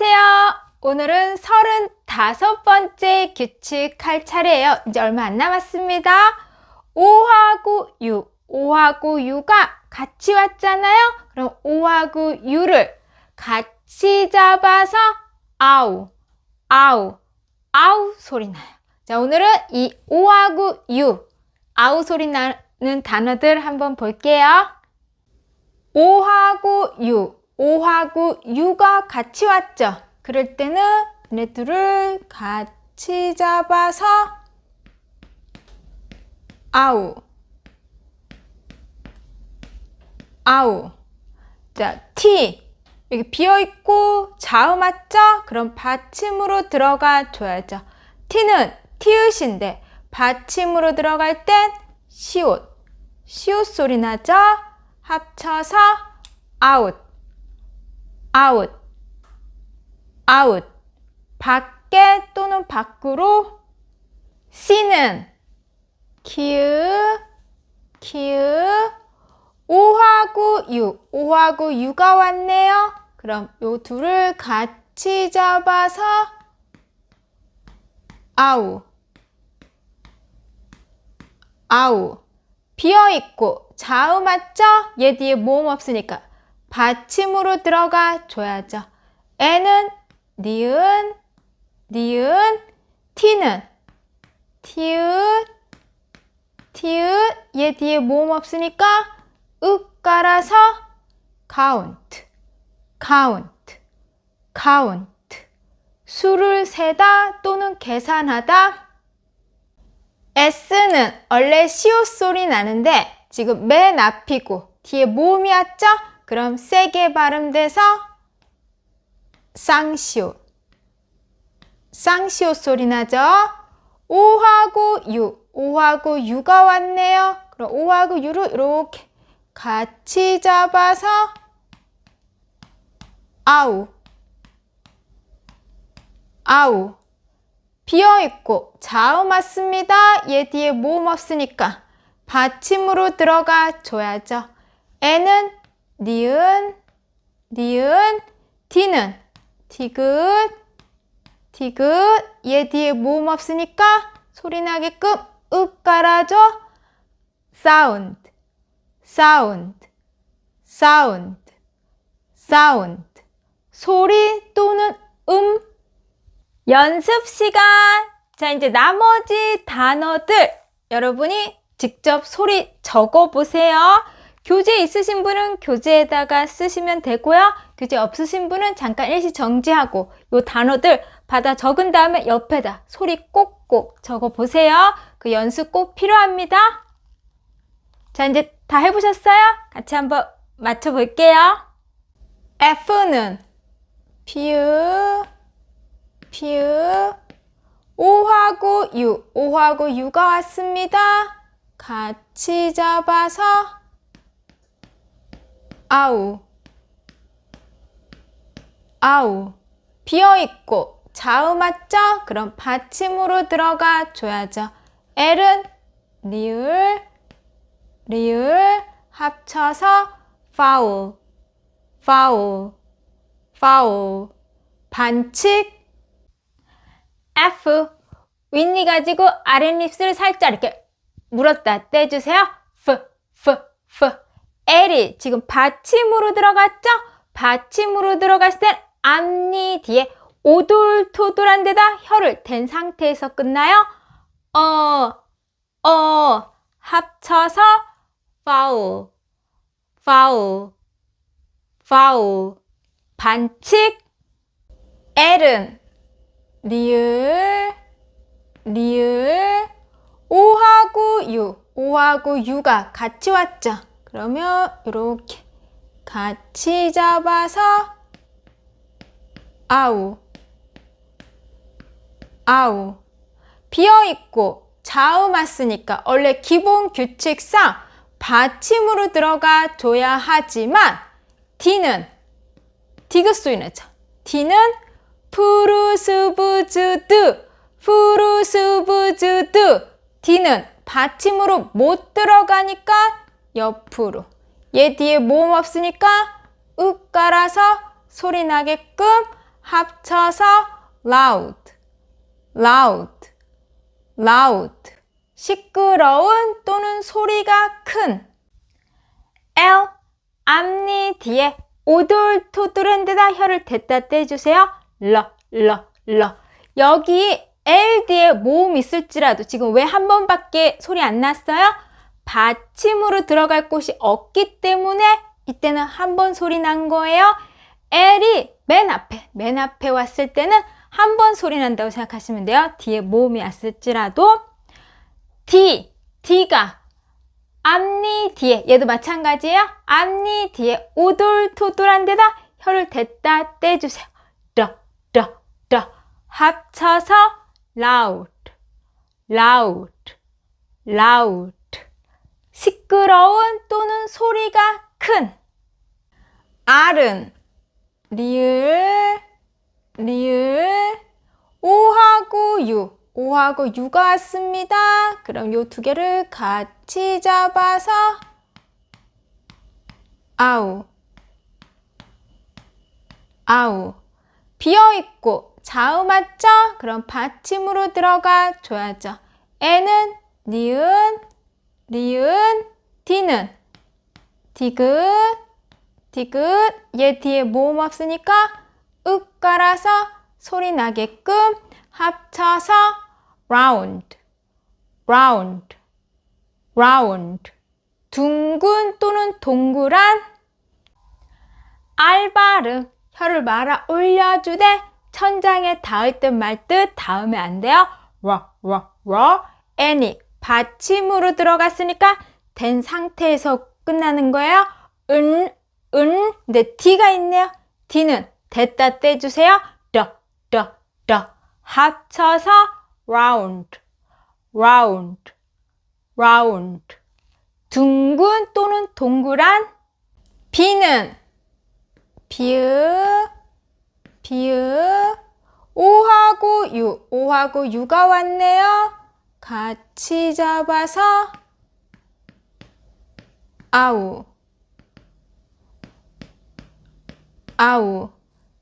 안녕하세요. 오늘은 35번째 규칙 할 차례예요. 이제 얼마 안 남았습니다. 5하고 6, 5하고 6가 같이 왔잖아요. 그럼 5하고 6를 같이 잡아서 아우, 아우, 아우 소리 나요. 자, 오늘은 이 5하고 6, 아우 소리 나는 단어들 한번 볼게요. 5하고 6, 5하고 6가 같이 왔죠. 그럴 때는 얘네 둘을 같이 잡아서 아우 아우 자, T 여기 비어있고 자음 맞죠? 그럼 받침으로 들어가 줘야죠. T는 티읕인데 받침으로 들어갈 땐 시옷 시옷 소리 나죠? 합쳐서 아웃 아웃. 아웃. 밖에 또는 밖으로 C는 키읔 키읔 5하고 6 5하고 6가 왔네요. 그럼 요 둘을 같이 잡아서 아우. 아우. 비어있고. 자음 맞죠? 얘 뒤에 모음 없으니까 받침으로 들어가 줘야죠. 애는 니은, 니은, 티는 티읕, 티읕, 얘 뒤에 모음 없으니까 윽 깔아서 count, count, count. 수를 세다 또는 계산하다. S는 원래 시옷 소리 나는데 지금 맨 앞이고 뒤에 모음이 왔죠? 그럼 세게 발음돼서 쌍시옷 쌍시옷 소리 나죠? 5하고 6 5하고 6가 왔네요. 그럼 5하고 6을 이렇게 같이 잡아서 아우 아우 비어있고 자음 맞습니다. 얘 뒤에 모음 없으니까 받침으로 들어가 줘야죠. 애는 니은, 니은, 디는 디귿, 디귿, 얘 뒤에 모음 없으니까 소리 나게끔 윽 깔아줘. 사운드, 사운드, 사운드, 사운드. 소리 또는 음 연습 시간! 자, 이제 나머지 단어들 여러분이 직접 소리 적어 보세요. 교재 있으신 분은 교재에다가 쓰시면 되고요. 교재 없으신 분은 잠깐 일시 정지하고 요 단어들 받아 적은 다음에 옆에다 소리 꼭꼭 적어 보세요. 그 연습 꼭 필요합니다. 자, 이제 다 해보셨어요? 같이 한번 맞춰 볼게요. F는 피읍 피읍 5하고 6 5하고 6가 왔습니다. 같이 잡아서 아우 아우 비어있고 자음 맞죠? 그럼 받침으로 들어가 줘야죠. L은 리을 리을 합쳐서 foul foul foul 반칙 F 윗니 가지고 아랫입술을 살짝 이렇게 물었다 떼주세요. F, F, F. L이 지금 받침으로 들어갔죠? 받침으로 들어갔을 땐 앞니 뒤에 오돌토돌한 데다 혀를 댄 상태에서 끝나요. 어, 어, 합쳐서 foul, foul, foul. 반칙. L은 리을, 리을, 5하고 6, 5하고 6가 같이 왔죠. 그러면 이렇게 같이 잡아서 아우, 아우. 비어있고 자음 왔으니까 원래 기본 규칙상 받침으로 들어가 줘야 하지만 D는 디귿 소리 나죠. D는 푸르스부즈드 푸르스부즈드 D는 받침으로 못 들어가니까 옆으로 얘 뒤에 모음 없으니까 윽 깔아서 소리 나게끔 합쳐서 loud, loud, loud. 시끄러운 또는 소리가 큰. L 앞니 뒤에 오돌토돌한 데다 혀를 댔다 떼주세요. 러, 러, 러. 여기 L 뒤에 모음 있을지라도 지금 왜 한 번밖에 소리 안 났어요? 받침으로 들어갈 곳이 없기 때문에 이때는 한 번 소리 난 거예요. L이 맨 앞에, 맨 앞에 왔을 때는 한 번 소리 난다고 생각하시면 돼요. 뒤에 모음이 왔을지라도 D, D가 앞니 뒤에 얘도 마찬가지예요. 앞니 뒤에 오돌토돌한 데다 혀를 댔다 떼주세요. 러, 러, 러. 합쳐서 loud, loud, loud. 시끄러운 또는 소리가 큰. R은 리을, 리을, 오하고 유, 오하고 유가 왔습니다. 그럼 요 두 개를 같이 잡아서 아우, 아우. 비어 있고 자음 맞죠? 그럼 받침으로 들어가 줘야죠. 에는 니은, 리은, 디는 디귿, 디귿. 얘 뒤에 모음 없으니까 윽 깔아서 소리 나게끔 합쳐서 round, round, round. 둥근 또는 동그란 알바름 혀를 말아 올려주되 천장에 닿을 듯 말 듯 닿으면 안 돼요. 와, 와, 와. 애니 받침으로 들어갔으니까 된 상태에서 끝나는 거예요. 은, 은. 근데 D가 있네요. D는 됐다 떼주세요. 러, 러, 러. 합쳐서 round, round, round. 둥근 또는 동그란 B는 비읍, 비읍, 오하고 유, 오하고 유가 왔네요. 같이 잡아서 아우, 아우.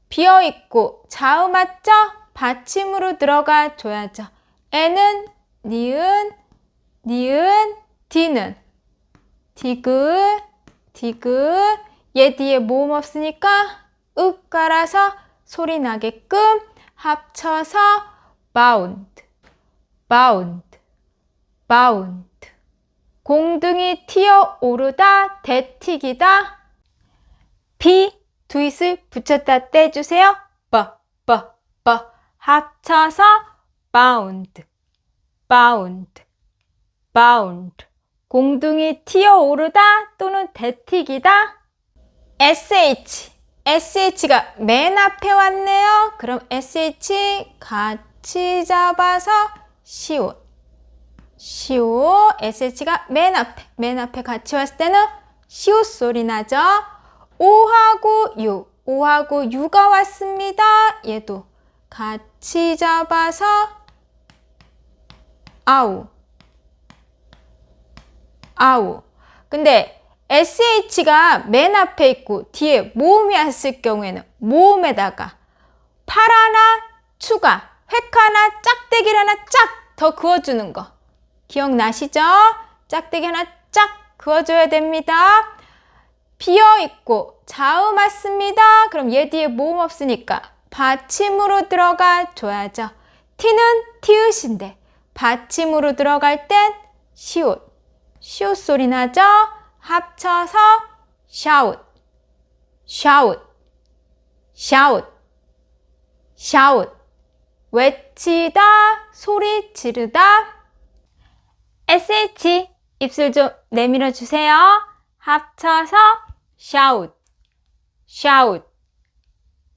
비어 있고 자음 맞죠? 받침으로 들어가 줘야죠. 에는 니은, 니은, 디는 디귿, 디귿. 얘 뒤에 모음 없으니까 윽 깔아서 소리 나게끔 합쳐서 bound, bound, bound. 공등이 튀어 오르다, 대튀기다. 비, 두잇을 붙였다 떼주세요. 버, 버, 버. 합쳐서 bound, bound, bound. 공둥이 튀어 오르다 또는 대튀기다. sh, sh가 맨 앞에 왔네요. 그럼 sh 같이 잡아서 시옷, 시옷. sh가 맨 앞에, 맨 앞에 같이 왔을 때는 시옷 소리 나죠. 오하고 유, 오하고 유가 왔습니다. 얘도 같이 잡아서 아우. 아우. 근데 SH가 맨 앞에 있고 뒤에 모음이 왔을 경우에는 모음에다가 팔 하나 추가, 획 하나, 짝대기를 하나 짝 더 그어주는 거. 기억나시죠? 짝대기 하나 짝 그어줘야 됩니다. 비어 있고 자음 왔습니다. 그럼 얘 뒤에 모음 없으니까 받침으로 들어가 줘야죠. 티는 티읕인데 받침으로 들어갈 땐 시옷. 시옷 소리 나죠? 합쳐서 shout, shout, shout, shout. 외치다, 소리 지르다. Sh 입술 좀 내밀어 주세요. 합쳐서 shout,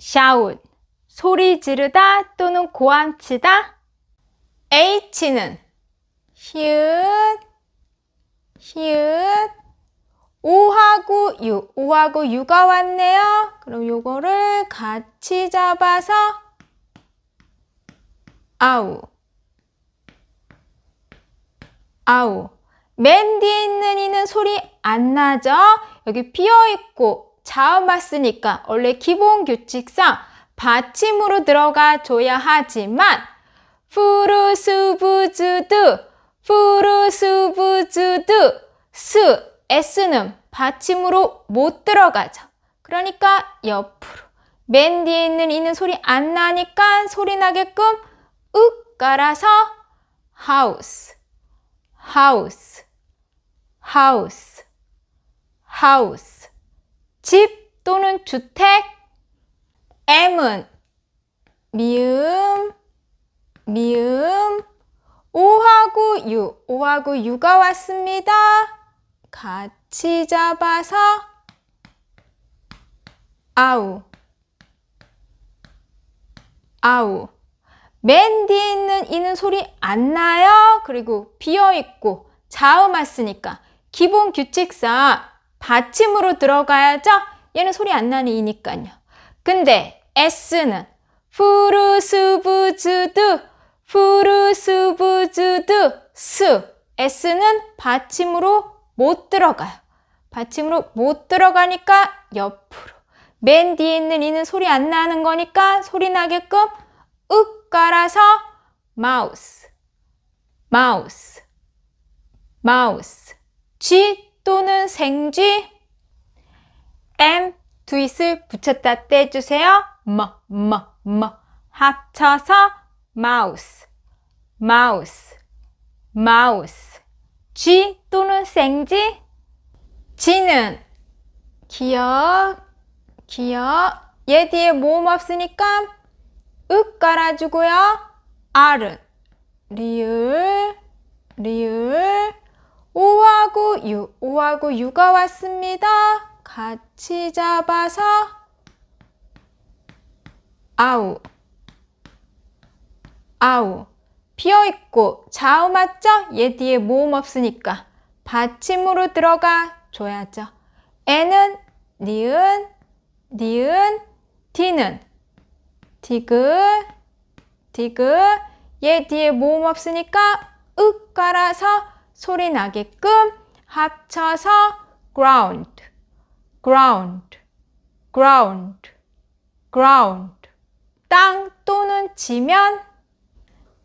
shout. 소리 지르다 또는 고함치다. h는 히읗, 오하고 유, 오하고 유가 왔네요. 그럼 요거를 같이 잡아서 아우, 아우. 맨 뒤에 있는 이는 소리 안 나죠? 여기 비어 있고 자음 왔으니까 원래 기본 규칙상 받침으로 들어가 줘야 하지만 푸르스부즈드 푸르스부즈드 스 s는 받침으로 못 들어가죠. 그러니까 옆으로 맨 뒤에 있는 이는 소리 안 나니까 소리 나게끔 윽 깔아서 house house house house. 집 또는 주택 M은 미음 미음. 오하고 유 오하고 유가 왔습니다. 같이 잡아서 아우 아우 맨 뒤에 있는 이는 소리 안 나요. 그리고 비어 있고 자음 왔으니까 기본 규칙상 받침으로 들어가야죠. 얘는 소리 안 나는 이니까요. 근데 s는 푸르스부즈드 푸르스부즈드 스 s는 받침으로 못 들어가요. 받침으로 못 들어가니까 옆으로 맨 뒤에 있는 이는 소리 안 나는 거니까 소리 나게끔 윽 깔아서 마우스 마우스 마우스 쥐 또는 생쥐 M 두잇을 붙였다 떼주세요. 뭐, 뭐, 뭐. 합쳐서 마우스, 마우스, 마우스. 쥐 또는 생쥐. 쥐는 기억, 기억. 얘 뒤에 모음 없으니까 윽 깔아주고요. R은 리을, 리을. 오하고 유, 오하고 유가 왔습니다. 같이 잡아서 아우 아우 비어 있고 자우 맞죠? 얘 뒤에 모음 없으니까 받침으로 들어가 줘야죠. 애는 니은 니은 디는 디귿 디귿 얘 뒤에 모음 없으니까 윽 깔아서 소리 나게끔 합쳐서 ground ground, ground, ground. 땅 또는 지면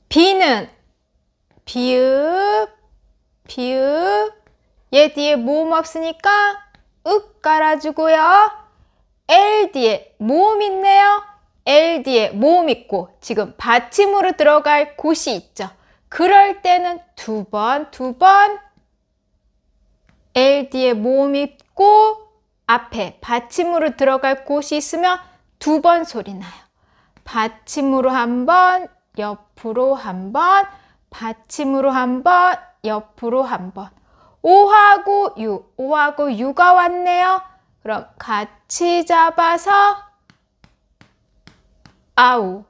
비는 비읍, 비읍. 얘 뒤에 모음 없으니까 윽 깔아주고요. L 뒤에 모음 있네요. L 뒤에 모음 있고 지금 받침으로 들어갈 곳이 있죠. 그럴 때는 두 번, 두 번. L 뒤에 모음 있고 앞에 받침으로 들어갈 곳이 있으면 두 번 소리 나요. 받침으로 한 번, 옆으로 한 번, 받침으로 한 번, 옆으로 한 번. 오하고 유, 오하고 유가 왔네요. 그럼 같이 잡아서 아우,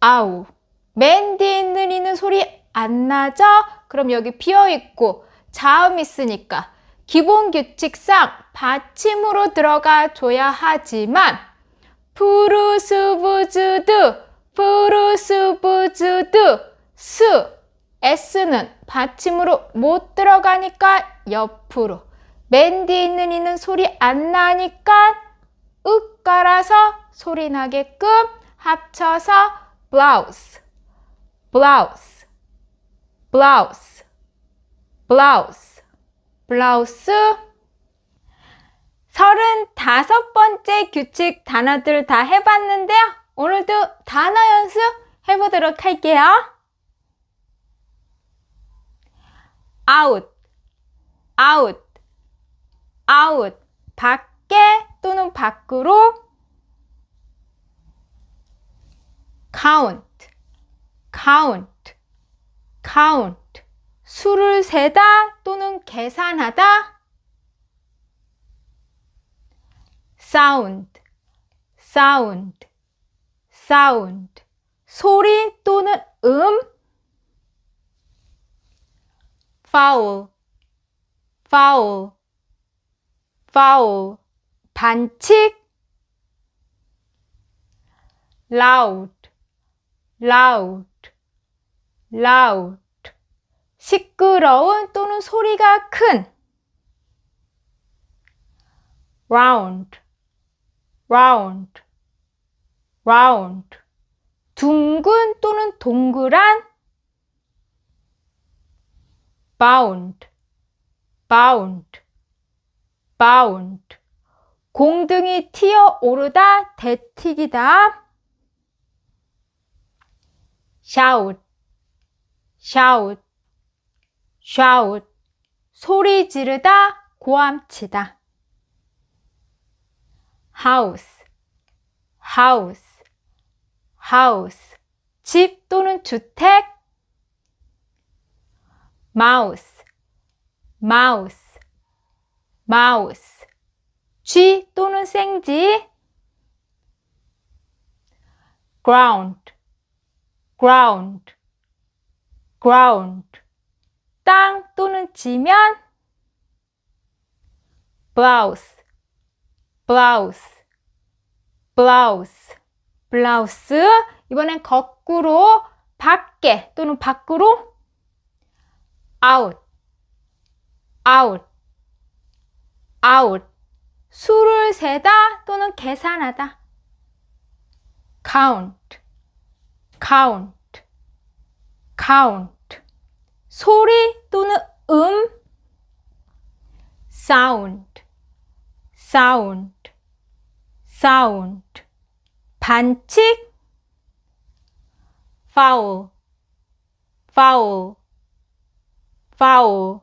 아우. 맨 뒤에 있는 이는 소리 안 나죠? 그럼 여기 비어 있고 자음 있으니까 기본 규칙상 받침으로 들어가 줘야 하지만 푸르스부즈드 푸르스부즈드 스 s는 받침으로 못 들어가니까 옆으로 맨 뒤에 있는 이는 소리 안 나니까 윽 깔아서 소리 나게끔 합쳐서 blouse blouse blouse blouse 블라우스 서른다섯 번째 규칙 단어들 다 해봤는데요. 오늘도 단어 연습 해보도록 할게요. out, out, out. 밖에 또는 밖으로 count, count, count. 수를 세다 또는 계산하다. sound, sound, sound. 소리 또는 음. foul, foul, foul. 반칙. loud, loud, loud. 시끄러운 또는 소리가 큰 round, round, round. 둥근 또는 동그란 bound, bound, bound. 공등이 튀어 오르다, 대튀기다. shout, shout, shout. 소리 지르다, 고함치다. house, house, house. 집 또는 주택. mouse, mouse, mouse. 쥐 생쥐. ground, ground, ground. 땅 또는 지면. blouse, blouse, blouse, blouse. 이번엔 거꾸로 밖에 또는 밖으로 out, out, out. 수를 세다 또는 계산하다. count, count, count. 소리 또는 음. sound, sound, sound. 반칙. foul, foul, foul.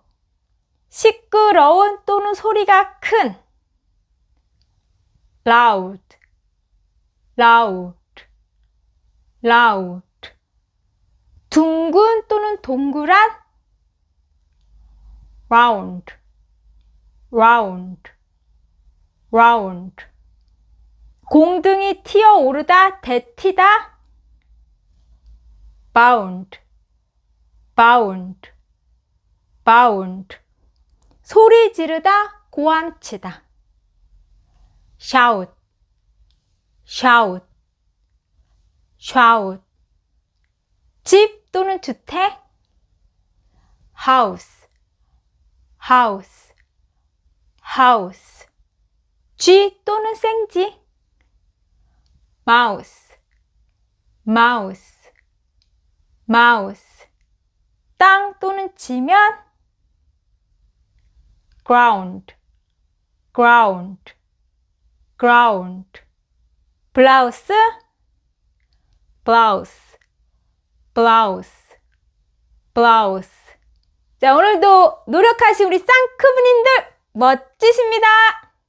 시끄러운 또는 소리가 큰. Loud, loud, loud. 둥근 또는 동그란. round, round, round. 공등이 튀어 오르다, 대튀다. bound, bound, bound. 소리 지르다, 고함치다. Shout, shout, shout. 집 또는 주택. house, house, house. 쥐 또는 생쥐. mouse, mouse, mouse. 땅 또는 지면. ground, ground, ground. blouse, blouse, blouse, blouse. 자, 오늘도 노력하신 우리 쌍크부님들 멋지십니다.